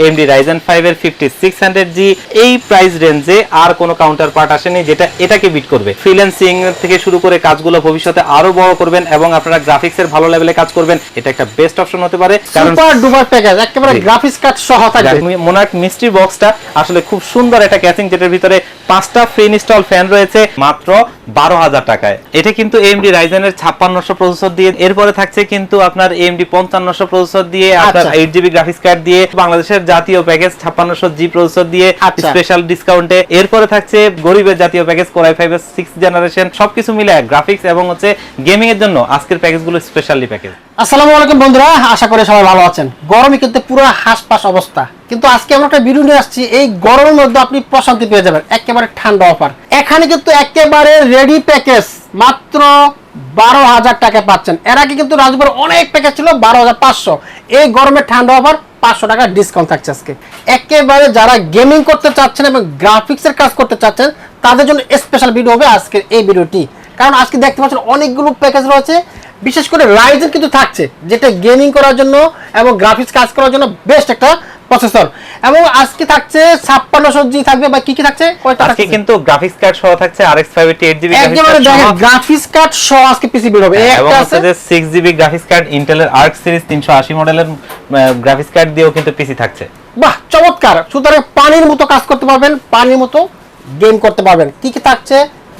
AMD Ryzen 5 এর 5600G এই price রেঞ্জে আর কোনো কাউন্টার পার্ট আসেনি যেটা এটাকে বিট করবে। ফ্রিল্যান্সিং থেকে শুরু করে কাজগুলো ভবিষ্যতে আরও বড় করবেন এবং আপনারা গ্রাফিক্সের ভালো লেভেলে কাজ করবেন এটা একটা বেস্ট অপশন হতে পারে। কারণ সুপার ডুপার প্যাকেজ একেবারে গ্রাফিক্স কার্ড সহ থাকবে। মোনার্ক মিস্ট্রি বক্সটা আসলে খুব সুন্দর একটা ক্যাচিং যেটার ভিতরে পাঁচটা ফ্রি ইনস্টল ফ্যান রয়েছে মাত্র বারো হাজার টাকায়। এটা কিন্তু এমডি রাইজেনের ছাপ্পান্নশো প্রসেসর দিয়ে এরপরে থাকছে কিন্তু আপনার এমডি পঞ্চান্নশো প্রসেসর দিয়ে আপনার। এইট জিবি গ্রাফিক্স কার্ড দিয়ে বাংলাদেশের জাতীয় প্যাকেজ ছাপ্পান্নশো জি প্রসেসর দিয়ে আচ্ছা। স্পেশাল ডিসকাউন্টে এরপরে থাকছে গরিবের জাতীয় প্যাকেজ কোরাই ফাইভ এর সিক্স জেনারেশন সবকিছু মিলে গ্রাফিক্স এবং হচ্ছে গেমিং এর জন্য আজকের প্যাকেজগুলো স্পেশালি প্যাকেজ আসসালামু আলাইকুম বন্ধুরা আশা করি সবাই ভালো আছেন। গরমে কিন্তু পুরো হাসপাস অবস্থা। কিন্তু আজকে আমরা একটা ভিডিও নিয়ে আসছি এই গরমের মধ্যে আপনি প্রশান্তি পেয়ে যাবেন একেবারে ঠান্ডা অফার এখানে কিন্তু একেবারে রেডি প্যাকেজ মাত্র বারো হাজার টাকা পাচ্ছেন। এর আগে কিন্তু রাজপুর অনেক প্যাকেজ ছিল বারো হাজার পাঁচশো। এই গরমে ঠান্ডা অফার পাঁচশো টাকা ডিসকাউন্ট থাকছে আজকে। একেবারে যারা গেমিং করতে চাচ্ছেন এবং গ্রাফিক্সের কাজ করতে চাচ্ছেন, তাদের জন্য স্পেশাল ভিডিও হবে আজকের এই ভিডিওটি। কারণ আজকে দেখতে পাচ্ছেন অনেকগুলো প্যাকেজ রয়েছে, বিশেষ করে রাইজেন কিন্তু থাকছে, যেটা গেমিং করার জন্য এবং গ্রাফিক্স কাজ করার জন্য বেস্ট একটা প্রসেসর। এবং আজকে থাকছে ছাপ্পান্নশো জি থাকবে বা কি কি থাকছে? কয়টা আজকে কিন্তু গ্রাফিক্স কার্ড সহ থাকছে RX five eight GB graphics card সহ। আজকে পিসি বের হবে। হ্যাঁ, একটা আছে যে সিক্স জিবি গ্রাফিক্স কার্ড ইন্টেলের আর্ক সিরিজ তিনশো আশি মডেলের গ্রাফিক্স কার্ড দিয়েও কিন্তু পিসি থাকছে। বাহ চমৎকার! সুতরাং পানির মতো কাজ করতে পারবেন পানির মতো গেম করতে পারবেন। কি কি থাকছে?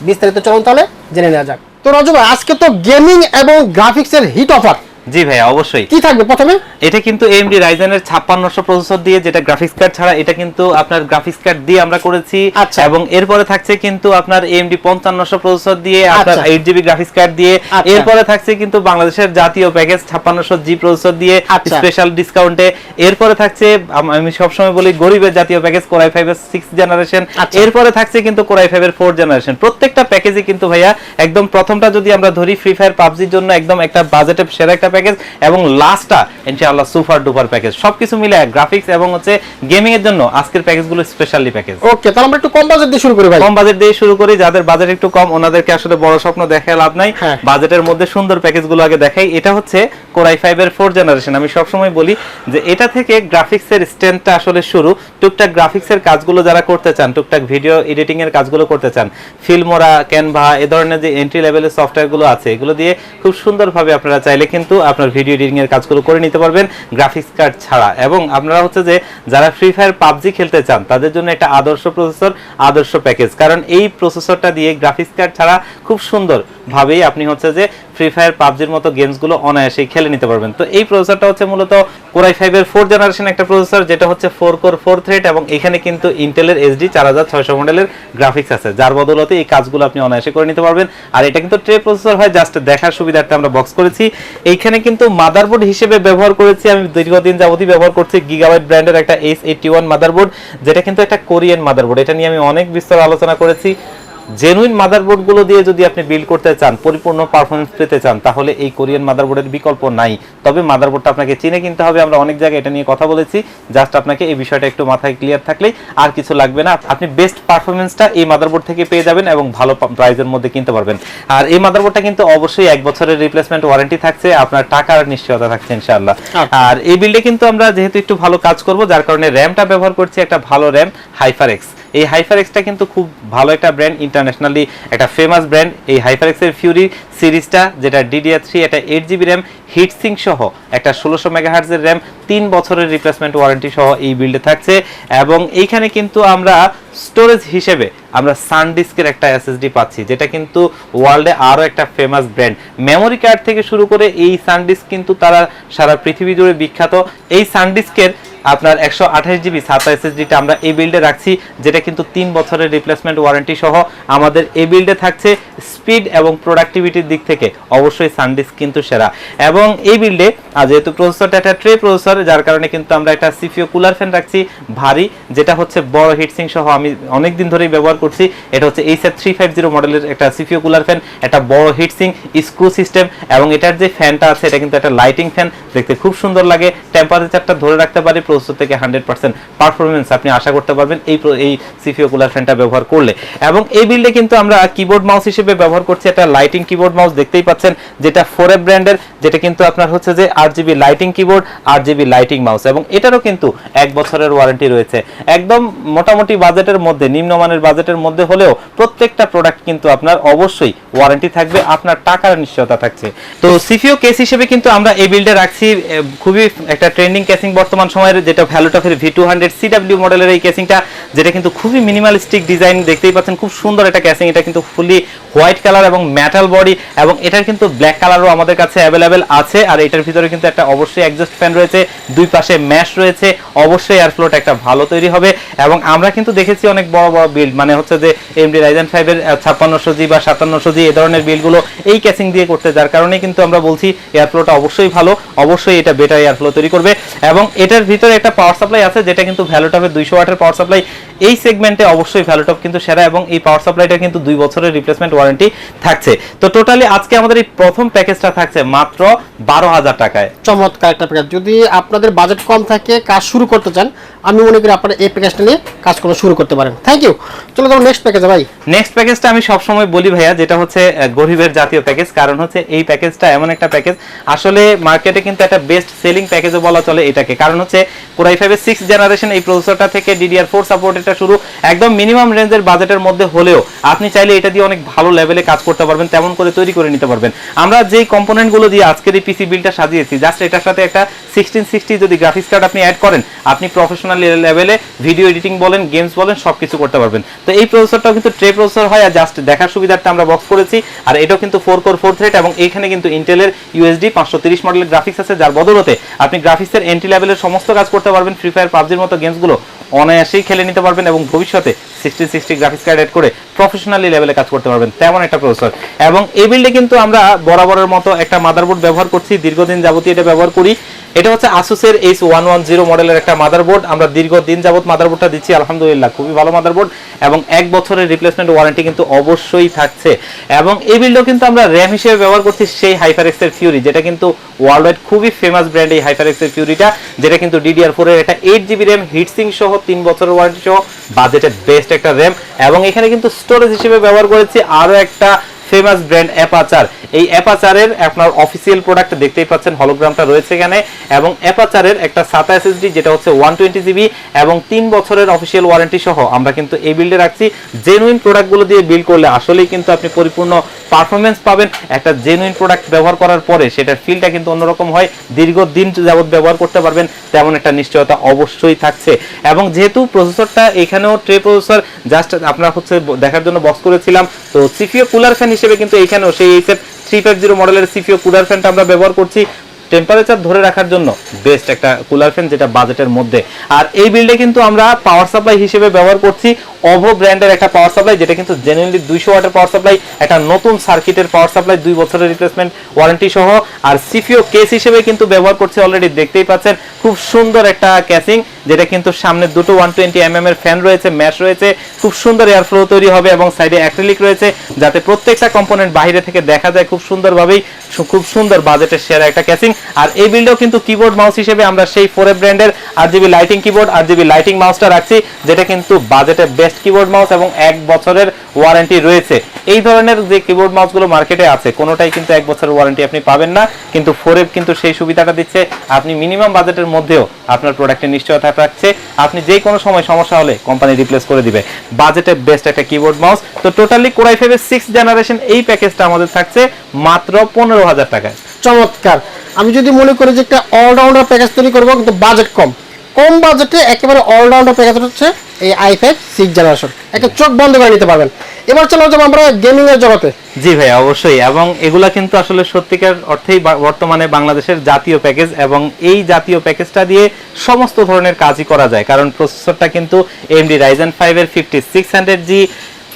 বিস্তারিত চলুন তাহলে জেনে নেওয়া যাক। তো রাজু ভাই আজকে তো গেমিং এবং গ্রাফিক্সের হিট অফার জি ভাই অবশ্যই কি থাকবে প্রথমে এটা কিন্তু AMD Ryzen এর 5600 প্রসেসর দিয়ে যেটা গ্রাফিক্স কার্ড ছাড়া এটা কিন্তু আপনার গ্রাফিক্স কার্ড দিয়ে আমরা করেছি আচ্ছা। এবং এরপরে থাকছে কিন্তু আপনার AMD 5500 প্রসেসর দিয়ে আপনার আচ্ছা। 8 জিবি গ্রাফিক্স কার্ড দিয়ে আচ্ছা। এরপরে থাকছে কিন্তু বাংলাদেশের জাতীয় প্যাকেজ 5600 জি প্রসেসর দিয়ে। স্পেশাল ডিসকাউন্টে এরপরে থাকছে আম- আমি সবসময় বলি গরিবের জাতীয় প্যাকেজ কোরাই 5 এর 6 জেনারেশন। এরপরে থাকছে কিন্তু কোরাই 5 এর 4 জেনারেশন প্রত্যেকটা প্যাকেজে কিন্তু ভাইয়া একদম প্রথমটা যদি আমরা ধরি ফ্রি ফায়ার পাবজির জন্য একদম একটা বাজেটে সেরা একটা প্যাকেজ এবং লাস্টটা ইনশাআল্লাহ সুপার ডুপার প্যাকেজ। সবকিছু মিলে গ্রাফিক্স এবং হচ্ছে গেমিং এর জন্য আজকের প্যাকেজগুলো স্পেশালি প্যাকেজ ওকে তাহলে আমরা একটু কম বাজেট দিয়ে শুরু করি ভাই। কম বাজেট দিয়ে শুরু করি যাদের বাজেট একটু কম ওনাদেরকে আসলে বড় স্বপ্ন দেখে লাভ নাই। হ্যাঁ। বাজেটের মধ্যে সুন্দর প্যাকেজগুলো আগে দেখাই। এটা হচ্ছে কোরাই ফাইভের ফোর জেনারেশন আমি সবসময় বলি যে এটা থেকে গ্রাফিক্সের স্ট্রেন্থটা আসলে শুরু। টুকটাক গ্রাফিক্সের কাজগুলো যারা করতে চান, টুকটাক ভিডিও এডিটিং এর কাজগুলো করতে চান ফিল্মোরা ক্যানভা এ ধরনের যে এন্ট্রি লেভেলের সফটওয়্যারগুলো আছে, এগুলো দিয়ে খুব সুন্দরভাবে আপনারা চাইলে কিন্তু আপনার ভিডিও এডিটিং এর কাজগুলো করে নিতে পারবেন গ্রাফিক্স কার্ড ছাড়া। এবং আপনারা হচ্ছে যে যারা ফ্রি ফায়ার পাবজি খেলতে চান, তাদের জন্য একটা আদর্শ প্রসেসর আদর্শ প্যাকেজ কারণ এই প্রসেসরটা দিয়ে গ্রাফিক্স কার্ড ছাড়া খুব সুন্দর ভাবেই আপনি হচ্ছে যে ফ্রি ফায়ার পাবজির মতো গেমসগুলো অনায়াসেই খেলে নিতে পারবেন। তো এই প্রসেসরটা হচ্ছে মূলত কোরাই ফাইভ এর ফোর জেনারেশন একটা প্রসেসর যেটা হচ্ছে ফোর কোর ফোর থ্রেড এবং এখানে কিন্তু ইন্টেলের এসডি চার হাজার ছয়শো মডেলের গ্রাফিক্স আছে, যার বদলতে এই কাজগুলো আপনি অনায়াসে করে নিতে পারবেন। আর এটা কিন্তু ট্রে প্রসেসর হয় জাস্ট দেখার সুবিধার্থে আমরা বক্স করেছি। এইখানে কিন্তু মাদারবোর্ড হিসেবে ব্যবহার করেছি, আমি দীর্ঘদিন যাবতই ব্যবহার করছি গিগাবাইট ব্র্যান্ডের একটা এস এইটি ওয়ান মাদারবোর্ড যেটা কিন্তু একটা কোরিয়ান মাদারবোর্ড এটা নিয়ে আমি অনেক বিস্তর আলোচনা করেছি। জেনুইন মাদারবোর্ডগুলো দিয়ে যদি আপনি বিল্ড করতে চান পরিপূর্ণ পারফরমেন্স পেতে চান তাহলে এই কোরিয়ান মাদারবোর্ডের বিকল্প নাই। তবে মাদারবোর্ডটা আপনাকে চিনে কিনতে হবে আমরা অনেক জায়গায় এটা নিয়ে কথা বলেছি। জাস্ট আপনাকে এই বিষয়টা একটু মাথায় ক্লিয়ার থাকলেই আর কিছু লাগবে না। আপনি বেস্ট পারফরমেন্সটা এই মাদারবোর্ড থেকে পেয়ে যাবেন এবং ভালো প্রাইজের মধ্যে কিনতে পারবেন। আর এই মাদারবোর্ডটা কিন্তু অবশ্যই এক বছরের রিপ্লেসমেন্ট ওয়ারেন্টি থাকছে আপনার টাকার নিশ্চয়তা থাকছে ইনশাআল্লাহ। আচ্ছা। আর এই বিল্ডে কিন্তু আমরা যেহেতু একটু ভালো কাজ করব যার কারণে র্যামটা ব্যবহার করছি একটা ভালো র্যাম হাইফার এক্স এই হাইফার এক্সটা কিন্তু খুব ভালো একটা ব্র্যান্ড ইন্টারন্যাশনালি একটা ফেমাস ব্র্যান্ড এই হাইফার এক্সের ফিউরি সিরিজটা, যেটা ডিডিআর থ্রি এটা এইট জিবি র্যাম হিটসিং সহ একটা ষোলোশো মেগাহার্জের র্যাম তিন বছরের রিপ্লেসমেন্ট ওয়ারেন্টি সহ এই বিল্ডে থাকছে। এবং এইখানে কিন্তু আমরা স্টোরেজ হিসেবে আমরা সানডিস্কের একটা এসএসডি পাচ্ছি, যেটা কিন্তু ওয়ার্ল্ডে আরও একটা ফেমাস ব্র্যান্ড মেমোরি কার্ড থেকে শুরু করে এই সানডিস্ক কিন্তু তারা সারা পৃথিবী জুড়ে বিখ্যাত। এই সানডিস্কের আপনার একশো আঠাশ জিবি সাতা এসএসডিটা আমরা এই বিল্ডে রাখছি, যেটা কিন্তু তিন বছরের রিপ্লেসমেন্ট ওয়ারেন্টি সহ আমাদের এই বিল্ডে থাকছে। স্পিড এবং প্রোডাক্টিভিটির দিক থেকে অবশ্যই সানডিস্ক কিন্তু সেরা। এবং এই বিল্ডে যেহেতু প্রসেসরটা একটা ট্রে প্রসেসর যার কারণে কিন্তু আমরা একটা সিপিও কুলার ফ্যান রাখছি, ভারী, যেটা হচ্ছে বড় হিটসিং সহ আমি অনেক দিন ধরেই ব্যবহার করছি। এটা হচ্ছে H F three five zero মডেলের একটা সিপিও কুলার ফ্যান একটা বড় হিটসিং স্ক্রু সিস্টেম এবং এটার যে ফ্যানটা আছে, এটা কিন্তু একটা লাইটিং ফ্যান দেখতে খুব সুন্দর লাগে। টেম্পারেচারটা ধরে রাখতে পারে প্রসেসর থেকে হান্ড্রেড পার্সেন্ট পারফরমেন্স আপনি আশা করতে পারবেন এই এই সিপিও কুলার ফ্যানটা ব্যবহার করলে। এবং এই বিল্ডে কিন্তু আমরা কিবোর্ড মাউস হিসেবে ব্যবহার করছি, একটা লাইটিং কিবোর্ড মাউস দেখতেই পাচ্ছেন, যেটা ফোর এফ ব্র্যান্ডের যেটা কিন্তু আপনার হচ্ছে যে আট লাইটিং কিবোর্ড আট লাইটিং মাউস এবং এটারও কিন্তু এক বছরের ওয়ারেন্টি রয়েছে। একদম মোটামুটি বাজেটের মধ্যে, নিম্নমানের বাজেটের মধ্যে হলেও প্রত্যেকটা প্রোডাক্ট কিন্তু আপনার অবশ্যই ওয়ারেন্টি থাকবে, আপনার টাকার নিশ্চয়তা থাকছে। তো সিপিও কেস হিসেবে কিন্তু আমরা এই বিল্ডে রাখছি খুবই একটা ট্রেন্ডিং কেসিং বর্তমান সময়ের, যেটা ভ্যালুটফের ভি টু হান্ড্রেড সিডাব্লিউ মডেলের এই কেসিংটা যেটা কিন্তু খুবই মিনিমালিস্টিক ডিজাইন দেখতেই পাচ্ছেন, খুব সুন্দর একটা কেসিং এটা কিন্তু ফুলি হোয়াইট কালার এবং মেটাল বডি এবং এটার কিন্তু ব্ল্যাক কালারও আমাদের কাছে অ্যাভেলেবেল আছে, আর এটার ভিতরে কিন্তু একটা অবশ্যই অ্যাডজাস্ট ফ্যান রয়েছে, দুই পাশে ম্যাশ রয়েছে, অবশ্যই এয়ার ফ্লোটা একটা ভালো তৈরি হবে, এবং আমরা কিন্তু দেখেছি অনেক বড় বড় বিল্ড মানে হচ্ছে যে এমডি রাইজেন ফাইভের ছাপ্পান্নশো জি বা সাতান্নশো জি এ ধরনের বিলগুলো এই ক্যাচিং দিয়ে করতে, যার কারণে কিন্তু আমরা বলছি এয়ার ফ্লোটা অবশ্যই ভালো, অবশ্যই এটা বেটার এয়ার ফ্লো তৈরি করবে, এবং এটার ভিতরে একটা পাওয়ার সাপ্লাই আছে, যেটা কিন্তু ভ্যালুটপের দুইশো ওয়াটের পাওয়ার সাপ্লাই এই সেগমেন্টে অবশ্যই ভ্যালুটপ কিন্তু সেরা এবং এই পাওয়ার সাপ্লাইটা কিন্তু দুই বছরের রিপ্লেসমেন্ট ওয়ারেন্টি থাকছে। তো টোটালি আজকে আমাদের এই প্রথম প্যাকেজটা থাকছে মাত্র বারো হাজার টাকায়। চমৎকার একটা প্যাকেজ যদি আপনাদের বাজেট কম থাকে কাজ শুরু করতে চান আমি মনে করি আপনারা এই প্যাকেজটা নিয়ে কাজ করা শুরু করতে পারেন। থ্যাংক ইউ চলো তোমার নেক্সট প্যাকেজে ভাই। নেক্সট প্যাকেজটা আমি সবসময় বলি ভাইয়া যেটা হচ্ছে গরিবের জাতীয় প্যাকেজ কারণ হচ্ছে এই প্যাকেজটা এমন একটা প্যাকেজ আসলে মার্কেটে কিন্তু একটা বেস্ট সেলিং প্যাকেজও বলা চলে এটাকে। কারণ হচ্ছে কোরাই ফাইভের সিক্স জেনারেশন এই প্রসেসরটা থেকে ডিডিআর ফোর সাপোর্ট এটা শুরু একদম মিনিমাম রেঞ্জের বাজেটের মধ্যে হলেও। আপনি চাইলে এটা দিয়ে অনেক ভালো লেভেলে কাজ করতে পারবেন, তেমন করে তৈরি করে নিতে পারবেন। আমরা যেই কম্পোনেন্টগুলো দিয়ে আজকের এই পিসি বিলটা সাজিয়েছি জাস্ট এটার সাথে একটা সিক্সটিন সিক্সটি যদি গ্রাফিক্স কার্ড আপনি অ্যাড করেন, আপনি প্রফেশনাল লেভেলে ভিডিও এডিটিং বলেন গেমস বলেন, সবকিছু করতে পারবেন। তো এই প্রসেসরটাও কিন্তু ট্রে প্রসেসর হয় আর জাস্ট দেখার সুবিধার্থে আমরা বক্স করেছি, আর এটাও কিন্তু ফোর কোর ফোর থ্রেড এবং এখানে কিন্তু ইন্টেলের ইউএসডি পাঁচশো তিরিশ মডেলের গ্রাফিক্স আছে, যার বদলতে আপনি গ্রাফিক্সের এন্ট্রি লেভেলের সমস্ত কাজ করতে পারবেন ফ্রি ফায়ার পাবজির মতো গেমসগুলো অনায়াসেই খেলে নিতে পারবেন এবং ভবিষ্যতে sixty sixty graphics card add করে প্রফেশনালি লেভেলে কাজ করতে পারবেন। তেমন একটা প্রসেসর এবং এই বিল্ডে কিন্তু আমরা বরাবরের মতো একটা মাদারবোর্ড ব্যবহার করছি। দীর্ঘদিন যাবতীয় এটা ব্যবহার করি। এটা হচ্ছে আসুসের এইচ ওয়ান ওয়ান জিরো মডেলের একটা মাদারবোর্ড আমরা দীর্ঘদিন যাবত মাদারবোর্ডটা দিচ্ছি, আলহামদুলিল্লাহ, খুবই ভালো মাদারবোর্ড এবং এক বছরের রিপ্লেসমেন্ট ওয়ারেন্টি কিন্তু অবশ্যই থাকছে। এবং এই বিল্ডও কিন্তু আমরা র্যাম হিসেবে ব্যবহার করছি সেই হাইপারেক্স এর ফিউরি যেটা কিন্তু ওয়ার্ল্ড ওয়াইড খুবই ফেমাস ব্র্যান্ড এই হাইপারেক্স এর ফিউরিটা যেটা কিন্তু ডিডিআর ফোরের একটা এইট জিবি র্যাম হিটসিং সহ তিন বছরের ওয়ারেন্টি সহ বাজেটের বেস্ট একটা র্যাম এবং এখানে কিন্তু স্টোরেজ হিসেবে ব্যবহার করেছি আরও একটা ফেমাস ব্র্যান্ড অ্যাপাচার। এই অ্যাপাচারের আপনার অফিসিয়াল প্রোডাক্ট দেখতেই পাচ্ছেন হলোগ্রামটা রয়েছে এখানে, এবং অ্যাপাচারের একটা সাতা এসএসডি যেটা হচ্ছে ওয়ান টোয়েন্টি জিবি এবং তিন বছরের অফিসিয়াল ওয়ারেন্টি সহ আমরা কিন্তু এই বিল্ডে রাখছি। জেনুইন প্রোডাক্টগুলো দিয়ে বিল্ড করলে আসলেই কিন্তু আপনি পরিপূর্ণ পারফরমেন্স পাবেন। একটা জেনুইন প্রোডাক্ট ব্যবহার করার পরে সেটার ফিলটা কিন্তু অন্যরকম হয়। দীর্ঘদিন যাবত ব্যবহার করতে পারবেন, তেমন একটা নিশ্চয়তা অবশ্যই থাকছে। এবং যেহেতু প্রসেসরটা এখানেও ট্রে প্রসেসর জাস্ট আপনার হচ্ছে দেখার জন্য বক্স করেছিলাম, তো সিপিও কুলার ফ্যান হিসেবে কিন্তু এখানেও সেই এইচএফ থ্রি ফাইভ জিরো মডেলের সিপিও কুলার ফ্যানটা আমরা ব্যবহার করছি। টেম্পারেচার ধরে রাখার জন্য বেস্ট একটা কুলার ফ্যান যেটা বাজেটের মধ্যে। আর এই বিল্ডে কিন্তু আমরা পাওয়ার সাপ্লাই হিসেবে ব্যবহার করছি। অভো ব্র্যান্ডের একটা পাওয়ার সাপ্লাই যেটা কিন্তু জেনুইনলি দুইশো ওয়াটের পাওয়ার সাপ্লাই একটা নতুন সার্কিটের পাওয়ার সাপ্লাই দুই বছরের রিপ্লেসমেন্ট ওয়ারেন্টি সহ। আর সিপিও কেস হিসেবে কিন্তু ব্যবহার করছি অলরেডি দেখতেই পাচ্ছেন, খুব সুন্দর একটা ক্যাসিং যেটা কিন্তু সামনে দুটো ওয়ান টোয়েন্টি এম এর ফ্যান রয়েছে ম্যাশ রয়েছে, খুব সুন্দর এয়ার ফ্লো তৈরি হবে এবং সাইডে অ্যাক্রিলিক রয়েছে, যাতে প্রত্যেকটা কম্পোনেন্ট বাইরে থেকে দেখা যায় খুব সুন্দরভাবেই খুব সুন্দর বাজেটের সেরা একটা ক্যাসিং আর এই বিল্ডেও কিন্তু কিবোর্ড মাউস হিসেবে আমরা সেই ফোর ব্র্যান্ডের R GB lighting keyboard R GB lighting মাউসটা রাখছি, যেটা কিন্তু বাজেটের বেস্ট কিবোর্ড মাউস এবং এক বছরের ওয়ারেন্টি রয়েছে। এই ধরনের যে কিবোর্ড মাউসগুলো মার্কেটে আছে, কোনোটাই কিন্তু এক বছরের ওয়ারেন্টি আপনি পাবেন না। কিন্তু ফোরেব কিন্তু সেই সুবিধাটা দিচ্ছে, আপনি মিনিমাম বাজেটের মধ্যেও আপনার প্রোডাক্টের নিশ্চয়তা রাখছে। আপনি যে কোনো সময় সমস্যা হলে কোম্পানি রিপ্লেস করে দিবে। বাজেটের বেস্ট একটা কিবোর্ড মাউস তো টোটালি কোরাই ফাইভের সিক্স জেনারেশন এই প্যাকেজটা আমাদের থাকছে মাত্র পনেরো হাজার টাকায়। চমৎকার। আমি যদি মনে করি যে একটা অলরাউন্ডার প্যাকেজ তৈরি করব, কিন্তু বাজেট কম। কম বাজেটে একেবারে অলরাউন্ডার প্যাকেজ হচ্ছে এই আই ফাইভ সিক্স জেনারেশন একটা চোখ বন্ধ করে নিতে পারবেন। এবার চলো যাব আমরা গেমিং এর জগতে। জি ভাই, অবশ্যই। এবং এগুলা কিন্তু আসলে সত্যিকার অর্থেই বর্তমানে বাংলাদেশের জাতীয় প্যাকেজ এবং এই জাতীয় প্যাকেজটা দিয়ে সমস্ত ধরনের কাজই করা যায়। কারণ প্রসেসরটা কিন্তু এমডি রাইজেন ফাইভ এর ফিফটি সিক্স হান্ড্রেড জি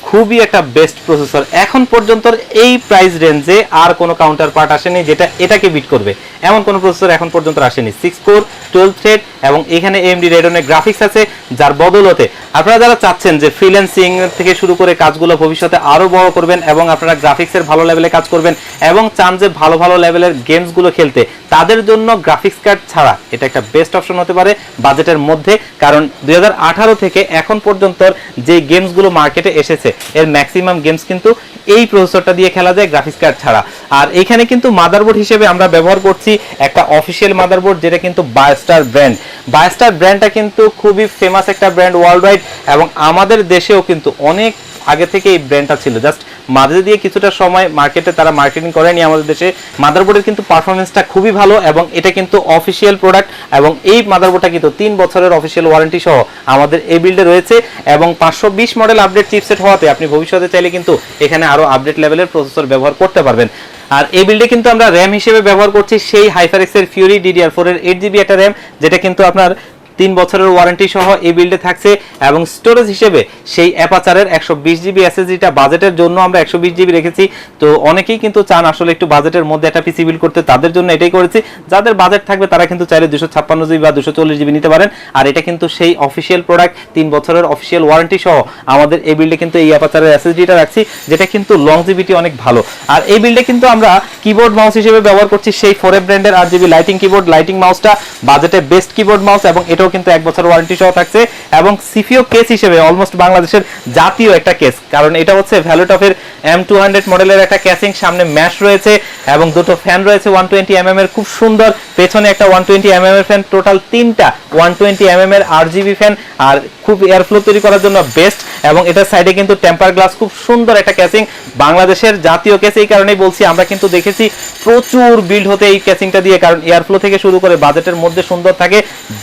খুবই একটা বেস্ট প্রসেসর এখন পর্যন্ত এই প্রাইস রেঞ্জে আর কোনো কাউন্টার পার্ট আসেনি যেটা এটাকে বিট করবে। এমন কোনো প্রসেসর এখন পর্যন্ত আসেনি। সিক্স কোর টুয়েলভ থ্রেড এবং এখানে এমডি রেডনের গ্রাফিক্স আছে, যার বদলতে আপনারা যারা চাচ্ছেন যে ফ্রিল্যান্সিং থেকে শুরু করে কাজগুলো ভবিষ্যতে আরও বড় করবেন এবং আপনারা গ্রাফিক্সের ভালো লেভেলে কাজ করবেন এবং চান যে ভালো ভালো লেভেলের গেমসগুলো খেলতে, তাদের জন্য গ্রাফিক্স কার্ড ছাড়া এটা একটা বেস্ট অপশন হতে পারে বাজেটের মধ্যে। কারণ দু হাজার আঠারো থেকে এখন পর্যন্ত যে গেমসগুলো মার্কেটে এসেছে এর ম্যাক্সিমাম গেমস কিন্তু এই প্রসেসরটা দিয়ে খেলা যায় গ্রাফিক্স কার্ড ছাড়া। আর এখানে কিন্তু মাদারবোর্ড হিসেবে আমরা ব্যবহার করছি একটা অফিসিয়াল মাদারবোর্ড যেটা কিন্তু বায়োস্টার ব্র্যান্ড বায়োস্টার ব্র্যান্ডটা কিন্তু খুবই ফেমাস একটা ব্র্যান্ড ওয়ার্ল্ড ওয়াইড এবং আমাদের দেশেও কিন্তু অনেক আগে থেকে এই ব্র্যান্ডটা ছিল। জাস্ট মাঝে দিয়ে কিছুটা সময় মার্কেটে তারা মার্কেটিং করেনি আমাদের দেশে। মাদারবোর্ডের কিন্তু পারফরমেন্সটা খুবই ভালো এবং এটা কিন্তু অফিসিয়াল প্রোডাক্ট এবং এই মাদারবোর্ডটা কিন্তু তিন বছরের অফিসিয়াল ওয়ারেন্টি সহ আমাদের এই বিল্ডে রয়েছে এবং পাঁচশো বিশ মডেল আপডেট চিপসেট হওয়াতে আপনি ভবিষ্যতে চাইলে কিন্তু এখানে আরও আপডেট লেভেলের প্রসেসর ব্যবহার করতে পারবেন। আর এই বিল্ডে কিন্তু আমরা র্যাম হিসেবে ব্যবহার করছি সেই হাইফারেক্সের ফিউরি ডিডিআর ফোর এর এইট জিবি একটা র্যাম যেটা কিন্তু আপনার তিন বছরের ওয়ারেন্টি সহ এই বিল্ডে থাকছে এবং স্টোরেজ হিসেবে সেই অ্যাপাচারের একশো বিশ জিবি এসএসডিটা বাজেটের জন্য আমরা একশো বিশ জিবি রেখেছি। তো অনেকেই কিন্তু চান আসলে একটু বাজেটের মধ্যে একটা পিসি বিল্ড করতে। তাদের জন্য এটাই করেছি। যাদের বাজেট থাকবে তারা কিন্তু চাইলে দুশো ছাপ্পান্ন জিবি বা দুশো চল্লিশ জিবি নিতে পারেন। আর এটা কিন্তু সেই অফিসিয়াল প্রোডাক্ট তিন বছরের অফিসিয়াল ওয়ারেন্টি সহ আমাদের এই বিল্ডে কিন্তু এই অ্যাপাচারের এসএসডিটা রাখছি, যেটা কিন্তু লংজিভিটি অনেক ভালো। আর এই বিল্ডে কিন্তু আমরা কিবোর্ড মাউস হিসেবে ব্যবহার করছি সেই ফোর ব্র্যান্ডের R GB lighting keyboard lighting মাউসটা বাজেটে বেস্ট কিবোর্ড মাউস এবং এটাও কিন্তু এক বছর ওয়ারেন্টি সহ থাকছে এবং সিপিও কেস হিসেবে অলমোস্ট বাংলাদেশের জাতীয় একটা কেস কারণ এটা হচ্ছে ভ্যালুটপের এম টু হান্ড্রেড মডেলের একটা ক্যাসিং সামনে ম্যাশ রয়েছে এবং দুটো ফ্যান রয়েছে ওয়ান টোয়েন্টি এমএম এর। খুব সুন্দর, পেছনে একটা ওয়ান টোয়েন্টি এমএম এর ফ্যান টোটাল তিনটা ওয়ান টোয়েন্টি এমএম এর আর জিবি ফ্যান আর খুব এয়ারফ্লো তৈরি করার জন্য বেস্ট এবং এটার সাইডে কিন্তু টেম্পার গ্লাস খুব সুন্দর একটা ক্যাসিং বাংলাদেশের জাতীয় কেস এই কারণেই বলছি, আমরা কিন্তু দেখেছি প্রচুর বিল্ড হতে এই ক্যাসিংটা দিয়ে, কারণ এয়ারফ্লো থেকে শুরু করে বাজেটের মধ্যে সুন্দর থাকে।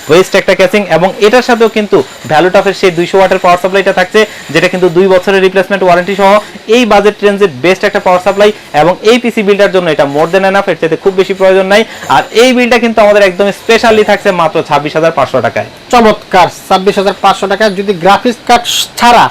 বেস্ট একটা ক্যাসিং এবং এটার সাথেও কিন্তু ভ্যালুটপের সেই দুইশো ওয়াটের পাওয়ার সাপ্লাইটা থাকছে, যেটা কিন্তু দুই বছরের রিপ্লেসমেন্ট ওয়ারেন্টি সহ এই বাজেট রেঞ্জের বেস্ট একটা পাওয়ার সাপ্লাই এবং এই পিসি বিল্ডার জন্য এটা মোর দেন এনাফ এর চাইতে খুব বেশি প্রয়োজন নাই। আর এই বিলটা কিন্তু আমাদের একদম স্পেশালি থাকছে মাত্র ছাব্বিশ হাজার পাঁচশো টাকায়। চমৎকার, ছাব্বিশ হাজার পাঁচশো টাকা যদি গ্রাফিক্স কার্ড ছাড়া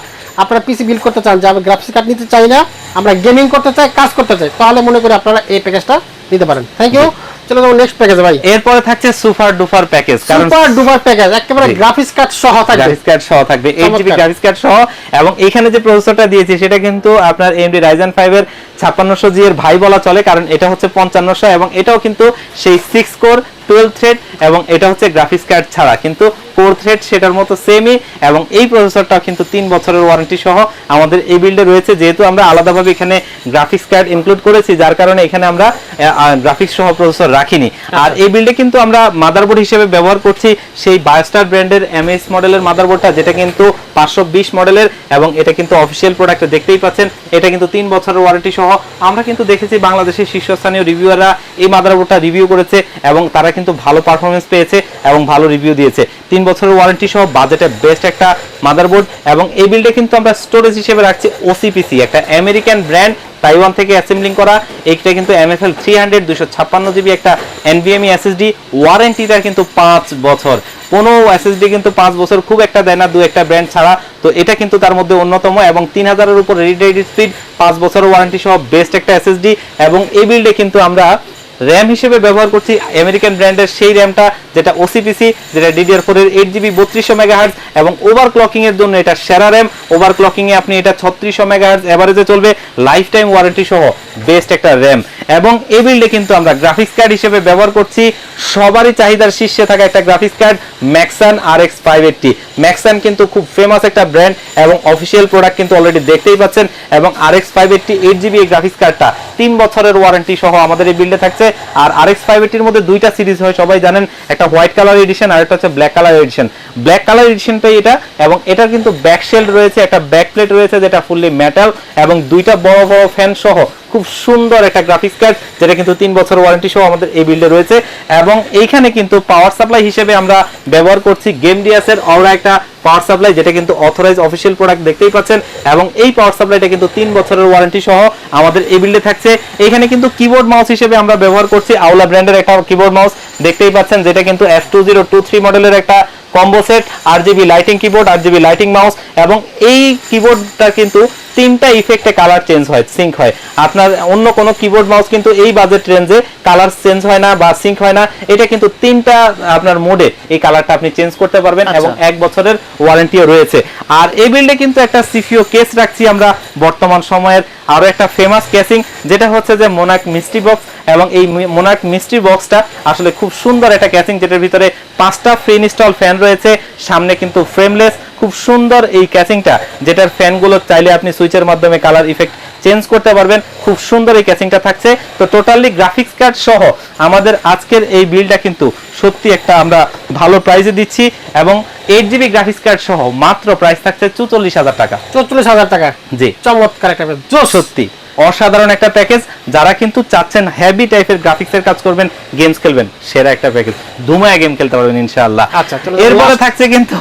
আপনারা পিসি বিল করতে চান, যে আমি গ্রাফিক্স কার্ড নিতে চাই না, আমরা গেমিং করতে চাই, কাজ করতে চাই, তাহলে মনে করি আপনারা এই প্যাকেজটা নিতে পারেন। থ্যাংক ইউ চলো যাব নেক্সট প্যাকেজ ভাই। এরপরে থাকছে সুপার ডুপার প্যাকেজ কারণ সুপার ডুপার প্যাকেজ একেবারে গ্রাফিক্স কার্ড সহ থাকবে। গ্রাফিক্স কার্ড সহ থাকবে 8 জিবি গ্রাফিক্স কার্ড সহ এবং এখানে যে প্রসেসরটা দিয়েছি সেটা কিন্তু আপনার AMD Ryzen ফাইভ এর ছাপ্পান্নশো জি এর ভাই বলা চলে কারণ এটা হচ্ছে পঞ্চান্নশো এবং এটাও কিন্তু সেই সিক্স কোর টুয়েলভ থ্রেড এবং এটা হচ্ছে গ্রাফিক্স কার্ড ছাড়া। কিন্তু কোর থ্রেড সেটার মতো সেমই এবং এই প্রসেসরটাও কিন্তু তিন বছরের ওয়ারেন্টি সহ আমাদের এই বিল্ডে রয়েছে। যেহেতু আমরা আলাদাভাবে এখানে গ্রাফিক্স কার্ড ইনক্লুড করেছি, যার কারণে এখানে আমরা গ্রাফিক্স সহ প্রসেসর রাখিনি। আর এই বিল্ডে কিন্তু আমরা মাদারবোর্ড হিসেবে ব্যবহার করছি সেই বায়োস্টার ব্র্যান্ডের এমএস মডেলের মাদারবোর্ডটা যেটা কিন্তু পাঁচশো বিশ মডেলের এবং এটা কিন্তু অফিসিয়াল প্রোডাক্ট দেখতেই পাচ্ছেন। এটা কিন্তু তিন বছরের ওয়ারেন্টি সহ আমরা কিন্তু দেখেছি বাংলাদেশের শীর্ষস্থানীয় রিভিউয়াররা এই মাদারবোর্ডটা রিভিউ করেছে এবং তারা কিন্তু ভালো পারফরমেন্স পেয়েছে এবং ভালো রিভিউ দিয়েছে। তিন বছরের ওয়ারেন্টি সহ বাজেটে বেস্ট একটা মাদারবোর্ড এবং এই বিল্ডে কিন্তু আমরা স্টোরেজ হিসেবে রাখছি ওসিপিসি একটা আমেরিকান ব্র্যান্ড তাইওয়ান থেকে অ্যাসেম্বলিং করা। এইটা কিন্তু এমএফএল থ্রি হান্ড্রেড দুশো ছাপ্পান্ন জিবি একটা এনভিএমই এসএসডি ওয়ারেন্টিটা কিন্তু পাঁচ বছর। কোনো এসএসডি কিন্তু পাঁচ বছর খুব একটা দেয় না, দু একটা ব্র্যান্ড ছাড়া। তো এটা কিন্তু তার মধ্যে অন্যতম এবং তিন হাজারের উপর রিড স্পিড পাঁচ বছরের ওয়ারেন্টি সহ বেস্ট একটা এসএসডি এবং এই বিল্ডে কিন্তু আমরা র্যাম হিসেবে ব্যবহার করছি। আমেরিকান ব্র্যান্ডের সেই র্যামটা যেটা ওসিপিসি যেটা ডিডিআর ফোর এর এইট জিবি বত্রিশশো মেগাহার্জ এবং ওভার ক্লকিং এর জন্য এটা সেরা র্যাম ওভার ক্লকিং এ আপনি এটা ছত্রিশশো মেগাহার্জ এভারেজে চলবে লাইফ টাইম ওয়ারেন্টি সহ বেস্ট একটা র্যাম এবং এই বিল্ডে কিন্তু আমরা গ্রাফিক্স কার্ড হিসেবে ব্যবহার করছি। সবারই চাহিদার শীর্ষে থাকা একটা graphics card Maxsun R X five eighty Maxsun কিন্তু খুব ফেমাস একটা ব্র্যান্ড এবং অফিসিয়াল প্রোডাক্ট কিন্তু অলরেডি দেখতেই পাচ্ছেন। এবং R X five eighty eight GB এই গ্রাফিক্স কার্ডটা তিন বছরের ওয়ারেন্টি সহ আমাদের এই বিল্ডে থাকছে। আর আর এক্স ফাইভ এইটির মধ্যে দুইটা সিরিজ হয়, সবাই জানেন। একটা হোয়াইট কালার এডিশন আর একটা হচ্ছে black colour edition black colour এডিশনটাই এটা এবং এটার কিন্তু ব্যাক শেল্ড রয়েছে, একটা ব্যাক প্লেট রয়েছে যেটা ফুললি মেটাল এবং দুইটা বড় বড় ফ্যান সহ খুব সুন্দর একটা গ্রাফিক্স কার্ড যেটা কিন্তু তিন বছর ওয়ারেন্টি সহ আমাদের এই বিল্ডে রয়েছে। এবং এইখানে কিন্তু পাওয়ার সাপ্লাই হিসেবে আমরা ব্যবহার করছি গেম ডিএসের অরা একটা পাওয়ার সাপ্লাই যেটা কিন্তু অথরাইজ অফিসিয়াল প্রোডাক্ট দেখতেই পাচ্ছেন। এবং এই পাওয়ার সাপ্লাইটা কিন্তু তিন বছরের ওয়ারেন্টি সহ আমাদের এই বিল্ডে থাকছে। এখানে কিন্তু কিবোর্ড মাউস হিসেবে আমরা ব্যবহার করছি আউলা ব্র্যান্ডের একটা কিবোর্ড মাউস দেখতেই পাচ্ছেন যেটা কিন্তু F two zero two three মডেলের একটা combo set R GB lighting keyboard R GB lighting mouse এবং এই কিবোর্ডটা কিন্তু তিনটা ইফেক্টে কালার চেঞ্জ হয় সিঙ্ক হয়। আপনার অন্য কোনো কিবোর্ড মাউস কিন্তু এই বাজেট রেঞ্জে কালার চেঞ্জ হয় না বা সিঙ্ক হয় না। এটা কিন্তু তিনটা আপনার মোডে এই কালারটা আপনি চেঞ্জ করতে পারবেন আচ্ছা। এবং এক বছরের ওয়ারেন্টিও রয়েছে। আর এই বিল্ডে কিন্তু একটা সিফিও কেস রাখছি আমরা বর্তমান সময়ের আরও একটা ফেমাস কেসিং যেটা হচ্ছে যে মোনাক মিস্ট্রি বক্স এবং এই মোনাক মিস্ট্রি বক্সটা আসলে খুব সুন্দর একটা ক্যাসিং যেটার ভিতরে পাঁচটা ফ্রি ইনস্টল ফ্যান রয়েছে। সামনে কিন্তু ফ্রেমলেস খুব সুন্দর এই ক্যাচিংটা যেটার ফ্যানগুলো চাইলে আপনি সুইচের মাধ্যমে কালার ইফেক্ট চেঞ্জ করতে পারবেন। খুব সুন্দর এই ক্যাচিংটা থাকছে। তো টোটালি গ্রাফিক্স কার্ড সহ আমাদের আজকের এই বিলটা কিন্তু সত্যি একটা আমরা ভালো প্রাইসে দিচ্ছি এবং এইট জিবি গ্রাফিক্স কার্ড সহ মাত্র প্রাইস থাকছে চুচল্লিশ হাজার টাকা। চৌচল্লিশ হাজার টাকা। জি। চমৎকার একটা। সত্যি। অসাধারণ একটা প্যাকেজ যারা কিন্তু চাচ্ছেন হেভি টাইপের গ্রাফিক্সের কাজ করবেন গেমস খেলবেন সেরা একটা প্যাকেজ ধুমায় গেম খেলতে পারবেন ইনশাআল্লাহ। আচ্ছা, এরপরে থাকছে কিন্তু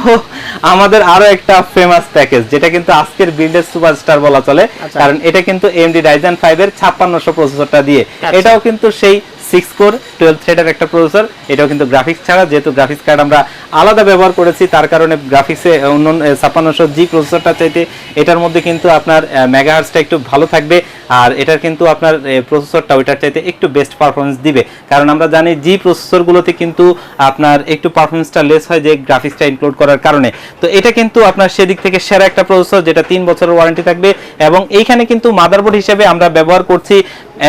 আমাদের আরও একটা ফেমাস প্যাকেজ যেটা কিন্তু আজকের বিল্ডের সুপারস্টার বলা চলে। আচ্ছা। কারণ এটা কিন্তু এমডি রাইজেন ফাইভ এর ছাপ্পান্নশো প্রসেসরটা দিয়ে। আচ্ছা। এটাও কিন্তু সেই সিক্স কোর টুয়েলভ থ্রেডের একটা প্রসেসর এটাও কিন্তু গ্রাফিক্স ছাড়া যেহেতু গ্রাফিক্স কার্ড আমরা আলাদা ব্যবহার করেছি তার কারণে গ্রাফিক্সে অন্য ছাপ্পান্নশো জি প্রসেসরটা চাইতে এটার মধ্যে কিন্তু আপনার মেগাহার্সটা একটু ভালো থাকবে। আর এটার কিন্তু আপনার প্রসেসরটা ওইটার চাইতে একটু বেস্ট পারফরমেন্স দিবে। কারণ আমরা জানি জি প্রসেসরগুলোতে কিন্তু আপনার একটু পারফরমেন্সটা লেস হয় যে গ্রাফিক্সটা ইনক্লুড করার কারণে। তো এটা কিন্তু আপনার সেদিক থেকে সেরা একটা প্রসেসর যেটা তিন বছরের ওয়ারেন্টি থাকবে এবং এইখানে কিন্তু মাদারবোর্ড হিসেবে আমরা ব্যবহার করছি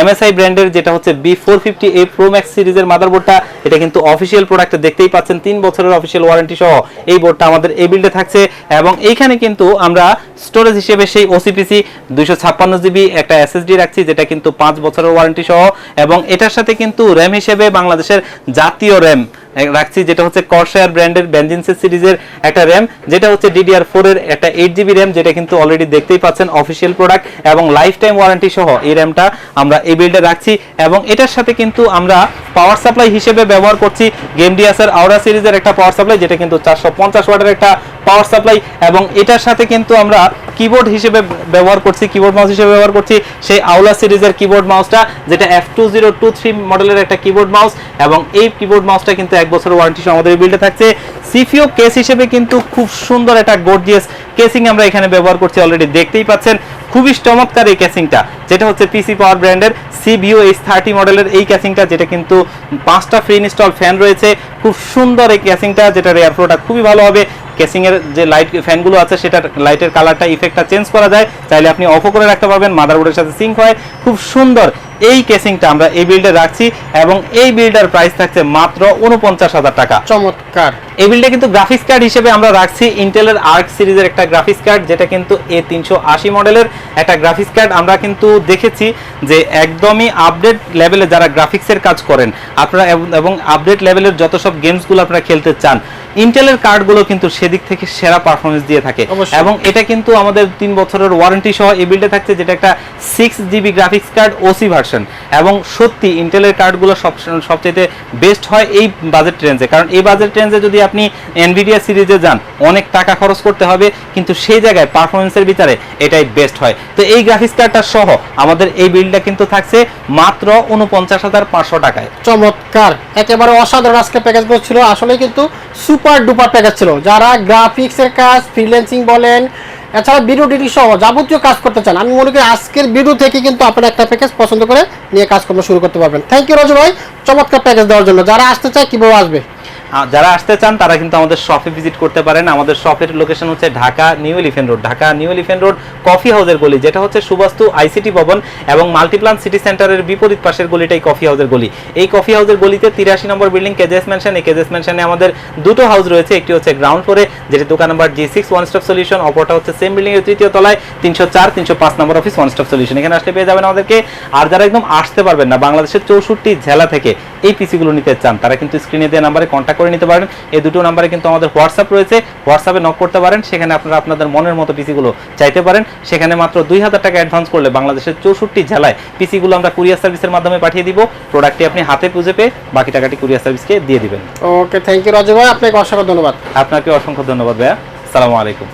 এমএসআই ব্র্যান্ডের যেটা হচ্ছে B four fifty A pro max সিরিজের মাদারবোর্ডটা এটা কিন্তু অফিসিয়াল প্রোডাক্ট দেখতেই পাচ্ছেন, তিন বছরের অফিসিয়াল ওয়ারেন্টি সহ এই বোর্ডটা আমাদের এই বিল্ডে থাকছে এবং এইখানে কিন্তু আমরা স্টোরেজ হিসেবে সেই ওসিপিসি দুইশো ছাপ্পান্ন জিবি একটা এসএসডি রাখছি, যেটা কিন্তু পাঁচ বছরের ওয়ারেন্টি সহ, এবং এটার সাথে কিন্তু র্যাম হিসেবে বাংলাদেশের জাতীয় র্যাম রাখছি, যেটা হচ্ছে কর্সায়ার ব্র্যান্ডের বেঞ্জিনসের সিরিজের একটা র্যাম যেটা হচ্ছে ডিডিআর ফোর এর একটা এইট জিবি র্যাম যেটা কিন্তু অলরেডি দেখতেই পাচ্ছেন অফিসিয়াল প্রোডাক্ট এবং লাইফ টাইম ওয়ারেন্টি সহ এই র্যামটা আমরা এই বিল্ডে রাখছি এবং এটার সাথে কিন্তু আমরা পাওয়ার সাপ্লাই হিসেবে ব্যবহার করছি গেম ডিএসের আওরা সিরিজের একটা পাওয়ার সাপ্লাই যেটা কিন্তু চারশো পঞ্চাশ ওয়াটের একটা পাওয়ার সাপ্লাই এবং এটার সাথে কিন্তু আমরা কিবোর্ড হিসেবে ব্যবহার করছি কিবোর্ড মাউস হিসেবে ব্যবহার করছি সেই আওলা সিরিজের কিবোর্ড মাউসটা যেটা F two zero two three মডেলের একটা কিবোর্ড মাউস এবং এই কিবোর্ড মাউসটা কিন্তু এক বছরের ওয়ারেন্টি আমাদের বিল্ডে থাকছে। সিপিও কেস হিসেবে কিন্তু খুব সুন্দর একটা গর্জিয়াস কেসিং আমরা এখানে ব্যবহার করছি অলরেডি দেখতেই পাচ্ছেন। খুবই চমৎকার এই ক্যাসিংটা যেটা হচ্ছে পিসি পাওয়ার ব্র্যান্ডের সিবিও এইচ থার্টি মডেলের এই ক্যাসিংটা যেটা কিন্তু পাঁচটা ফ্রি ইনস্টল ফ্যান রয়েছে। খুব সুন্দর এই ক্যাসিংটা যেটার এয়ারফ্লোটা খুবই ভালো হবে। কেসিং এর যে লাইট ফ্যানগুলো আছে, সেটার লাইটের কালারটা ইফেক্টটা চেঞ্জ করা যায়। চাইলে আপনি অফও করে রাখতে পারবেন মাদারবোর্ডের সাথে সিঙ্ক হয়। খুব সুন্দর এই কেসিংটা আমরা এই বিল্ডে রাখছি এবং এই বিল্ডার প্রাইস থাকছে মাত্র উনপঞ্চাশ হাজার টাকা। চমৎকার। এই বিলটা কিন্তু গ্রাফিক্স কার্ড হিসেবে আমরা রাখছি ইন্টেলের আর্ক সিরিজের একটা গ্রাফিক্স কার্ড যেটা কিন্তু এ তিনশো আশি মডেলের একটা গ্রাফিক্স কার্ড আমরা কিন্তু দেখেছি যে একদমই আপডেট লেভেলে যারা গ্রাফিক্সের কাজ করেন আপনারা এবং- আপডেট লেভেলের যত সব গেমসগুলো আপনারা খেলতে চান ইন্টেলের কার্ডগুলো কিন্তু সেদিক থেকে সেরা পারফরমেন্স দিয়ে থাকে। এবং এটা কিন্তু আমাদের তিন বছরের ওয়ারেন্টি সহ এই বিল্ডে থাকছে যেটা একটা six GB graphics card OC version এবং সত্যি ইন্টেলের কার্ডগুলো সব সবচেয়ে বেস্ট হয় এই বাজেট রেঞ্জে কারণ এই বাজেট রেঞ্জে যদি আপনি এনভিডিয়া সিরিজে যান, অনেক টাকা খরচ করতে হবে, কিন্তু সেই জায়গায় পারফরমেন্সের বিচারে এটাই বেস্ট হয়। তো এই গ্রাফিক্স কার্ডটা সহ আমাদের এই বিলটা কিন্তু থাকছে মাত্র উনপঞ্চাশ হাজার পাঁচশো টাকায়। চমৎকার। একেবারে অসাধারণ আজকে প্যাকেজগুলো ছিল। আসলে কিন্তু সুপার ডুপার প্যাকেজ ছিল। যারা গ্রাফিক্সের কাজ ফ্রিল্যান্সিং বলেন এছাড়া ভিডিও এডিটিং সহ যাবতীয় কাজ করতে চান, আমি মনে করি আজকের ভিডিও থেকে কিন্তু আপনারা একটা প্যাকেজ পছন্দ করে নিয়ে কাজকর্ম শুরু করতে পারবেন। থ্যাংক ইউ রাজু ভাই, চমৎকার প্যাকেজ দেওয়ার জন্য। যারা আসতে চায় কীভাবে আসবে? যারা আসতে চান, তারা কিন্তু আমাদের শপে ভিজিট করতে পারেন। আমাদের শপের লোকেশন হচ্ছে Dhaka new elephant road. Dhaka new elephant road coffee হাউসের গলি, যেটা হচ্ছে সুবাস্তু আইসিটি ভবন এবং মাল্টিপ্লান সিটি সেন্টারের বিপরীত পাশের গলিটাই কফি হাউসের গলি। এই কফি হাউসের গলিতে তিরাশি নম্বর বিল্ডিং কেজেস ম্যানশন এই কেজেস ম্যানশনে আমাদের দুটো হাউস রয়েছে। একটি হচ্ছে গ্রাউন্ড ফ্লোরে যেটি দোকান number G six one stop solution অপরটা হচ্ছে সেম বিল্ডিং এর তৃতীয় তলায়, তিনশো চার, তিনশো পাঁচ নম্বর অফিস ওয়ান স্টপ সলিউশন এখানে আসলে পেয়ে যাবেন আমাদেরকে। আর যারা একদম আসতে পারবেন না, বাংলাদেশের চৌষট্টি জেলা থেকে এই পিসিগুলো নিতে চান, তারা কিন্তু স্ক্রিনে দেওয়া নাম্বারে কন্ট্যাক্ট করে নিতে পারেন। এই দুটো নাম্বারে কিন্তু আমাদের হোয়াটসঅ্যাপ রয়েছে। হোয়াটসঅ্যাপে নক করতে পারেন। সেখানে আপনারা আপনাদের মনের মতো পিসিগুলো চাইতে পারেন। সেখানে মাত্র দুই হাজার টাকা অ্যাডভান্স করলে বাংলাদেশের চৌষট্টি জেলায় পিসিগুলো আমরা কুরিয়ার সার্ভিসের মাধ্যমে পাঠিয়ে দিব। প্রোডাক্টটি আপনি হাতে পুজে পেয়ে বাকি টাকাটি কুরিয়ার সার্ভিসকে দিয়ে দিবেন। ওকে থ্যাংক ইউ রাজু ভাই। আপনাকে অসংখ্য ধন্যবাদ। আপনাকে অসংখ্য ধন্যবাদ ভাইয়া। সালামু আলাইকুম।